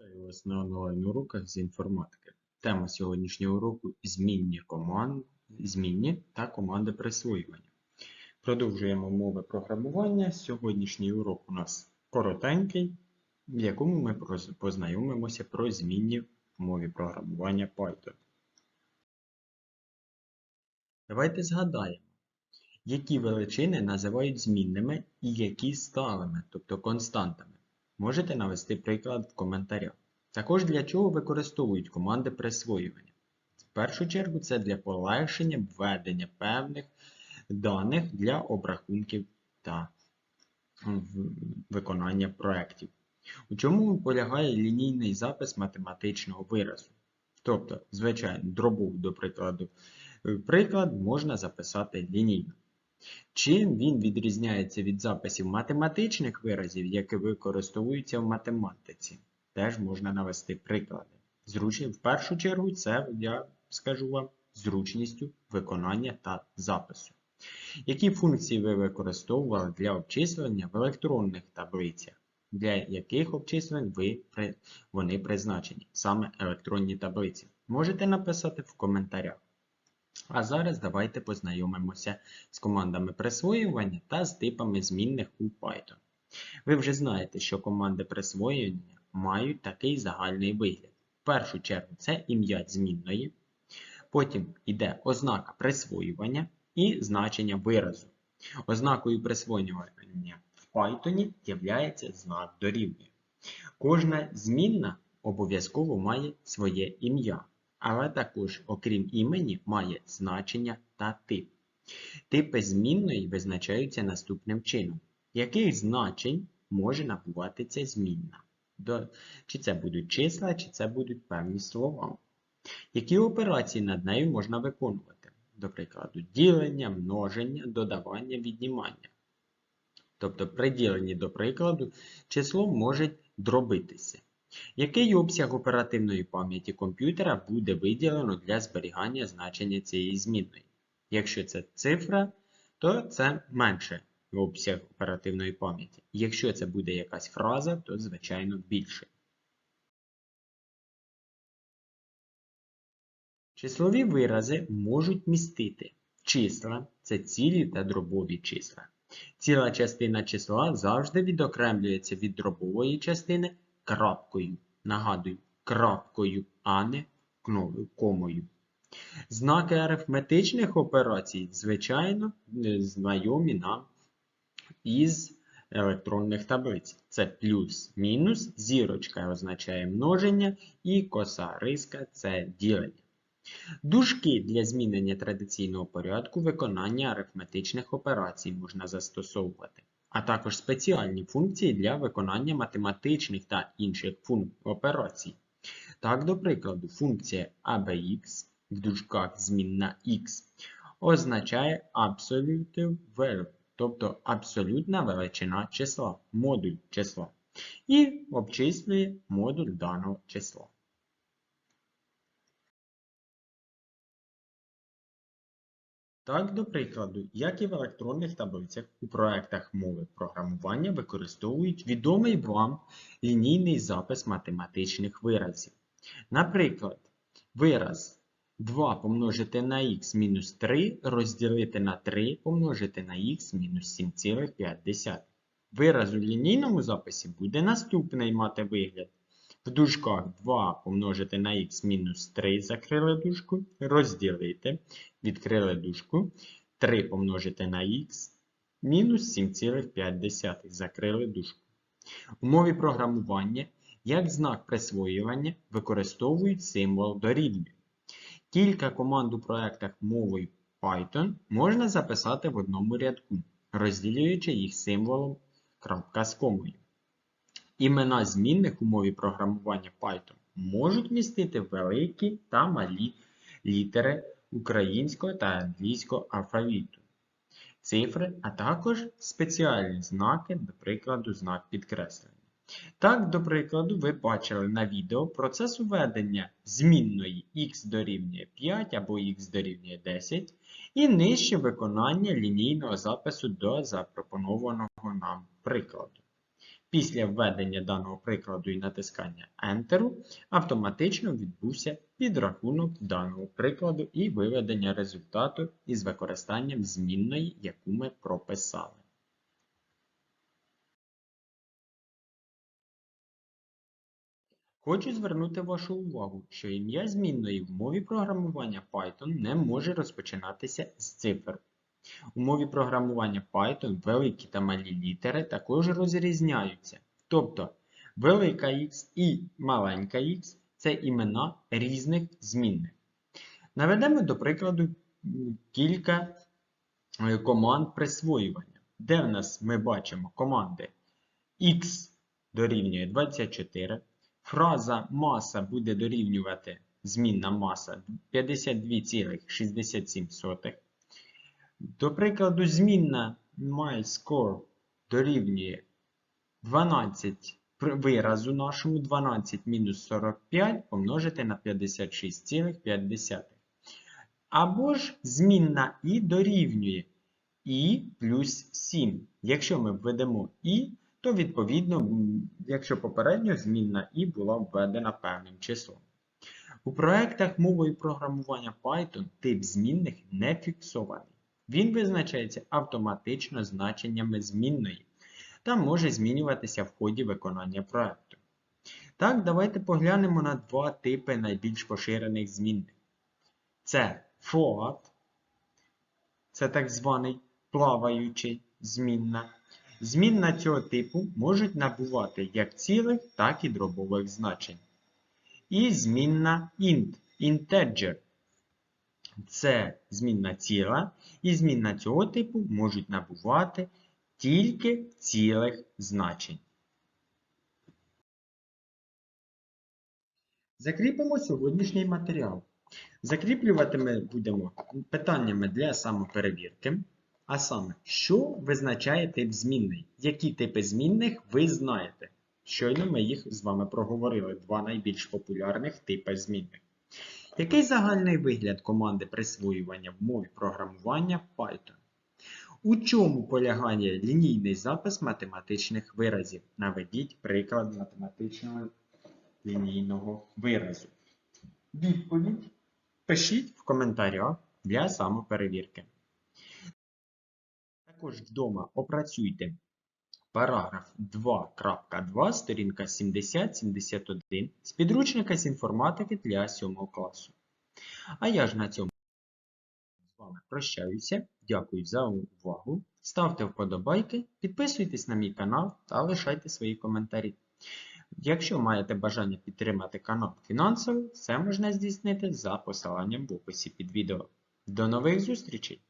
Вітаю вас на онлайн-уроках з інформатики. Тема сьогоднішнього уроку змінні команд, змінні та команди присвоювання. Продовжуємо мови програмування. Сьогоднішній урок у нас коротенький, в якому ми познайомимося про змінні в мові програмування Python. Давайте згадаємо, які величини називають змінними і які сталими, тобто константами. Можете навести приклад в коментарях. Також для чого використовують команди присвоювання. В першу чергу це для полегшення введення певних даних для обрахунків та виконання проєктів. У чому полягає лінійний запис математичного виразу? Тобто, звичайно, дробову, до прикладу, приклад можна записати лінійно. Чим він відрізняється від записів математичних виразів, які використовуються в математиці? Теж можна навести приклади. Зручні, в першу чергу, це я скажу вам зручністю виконання та запису. Які функції ви використовували для обчислення в електронних таблицях? Для яких обчислень ви, вони призначені? Саме електронні таблиці? Можете написати в коментарях. А зараз давайте познайомимося з командами присвоювання та з типами змінних у Python. Ви вже знаєте, що команди присвоювання мають такий загальний вигляд. В першу чергу це ім'я змінної, потім йде ознака присвоювання і значення виразу. Ознакою присвоювання в Python є знак дорівнює. Кожна змінна обов'язково має своє ім'я але також, окрім імені, має значення та тип. Типи змінної визначаються наступним чином. Яких значень може набувати ця змінна? До- Чи це будуть числа, чи це будуть певні слова. Які операції над нею можна виконувати? До прикладу, ділення, множення, додавання, віднімання. Тобто при діленні, до прикладу, число може дробитися. Який обсяг оперативної пам'яті комп'ютера буде виділено для зберігання значення цієї змінної? Якщо це цифра, то це менше обсяг оперативної пам'яті. Якщо це буде якась фраза, то звичайно більше. Числові вирази можуть містити числа це цілі та дробові числа. Ціла частина числа завжди відокремлюється від дробової частини крапкою. Нагадую, крапкою, а не комою. Знаки арифметичних операцій, звичайно, е, знайомі нам із електронних таблиць. Це плюс, мінус, зірочка означає множення і коса риска це ділення. Дужки для змінення традиційного порядку виконання арифметичних операцій можна застосовувати, а також спеціальні функції для виконання математичних та інших операцій. Так, до прикладу, функція ABX в дужках змінна x означає absolute value, тобто абсолютна величина числа, модуль числа, і обчислює модуль даного числа. Так, до прикладу, як і в електронних таблицях, у проектах мови програмування використовують відомий вам лінійний запис математичних виразів. Наприклад, вираз 2 помножити на х мінус 3 розділити на 3 помножити на х мінус 7,5. Вираз у лінійному записі буде наступний мати вигляд. В дужках 2 помножити на х мінус 3 закрили дужку, розділити, відкрили дужку, 3 помножити на х мінус 7,5 закрили дужку. У мові програмування як знак присвоювання використовують символ дорівнює. Кілька команд у проектах мовою Python можна записати в одному рядку, розділюючи їх символом крапка з комою. Імена змінних у мові програмування Python можуть містити великі та малі літери українського та англійського алфавіту, цифри, а також спеціальні знаки, до прикладу, знак підкреслення. Так, до прикладу, ви бачили на відео процес введення змінної x дорівнює 5 або x дорівнює 10 і нижче виконання лінійного запису до запропонованого нам прикладу. Після введення даного прикладу і натискання Enter автоматично відбувся підрахунок даного прикладу і виведення результату із використанням змінної, яку ми прописали. Хочу звернути вашу увагу, що ім'я змінної в мові програмування Python не може розпочинатися з цифр. У мові програмування Python великі та малі літери також розрізняються. Тобто велика X і маленька X це імена різних змінних. Наведемо до прикладу кілька е, команд присвоювання, де в нас ми бачимо команди X дорівнює 24, фраза маса буде дорівнювати змінна маса 52,67. До прикладу, змінна MyScore дорівнює 12 виразу нашому 12 мінус 45 помножити на 56,5. Або ж змінна і дорівнює і плюс 7. Якщо ми введемо і, то відповідно, якщо попередньо змінна і була введена певним числом. У проектах мовою програмування Python тип змінних не фіксований. Він визначається автоматично значеннями змінної та може змінюватися в ході виконання проекту. Так, давайте поглянемо на два типи найбільш поширених змінних. Це float, це так званий плаваючий змінна. Змінна цього типу можуть набувати як цілих, так і дробових значень. І змінна int, integer. Це змінна ціла, і змінна цього типу можуть набувати тільки цілих значень. Закріпимо сьогоднішній матеріал. Закріплювати ми будемо питаннями для самоперевірки. А саме, що визначає тип змінний? Які типи змінних ви знаєте? Щойно ми їх з вами проговорили, два найбільш популярних типи змінних. Який загальний вигляд команди присвоювання в мові програмування Python? У чому полягає лінійний запис математичних виразів? Наведіть приклад математичного лінійного виразу. Відповідь пишіть в коментарях для самоперевірки. Також вдома опрацюйте параграф 2.2, сторінка 70-71 з підручника з інформатики для 7 класу. А я ж на цьому з вами прощаюся. Дякую за увагу. Ставте вподобайки, підписуйтесь на мій канал та лишайте свої коментарі. Якщо маєте бажання підтримати канал фінансово, це можна здійснити за посиланням в описі під відео. До нових зустрічей!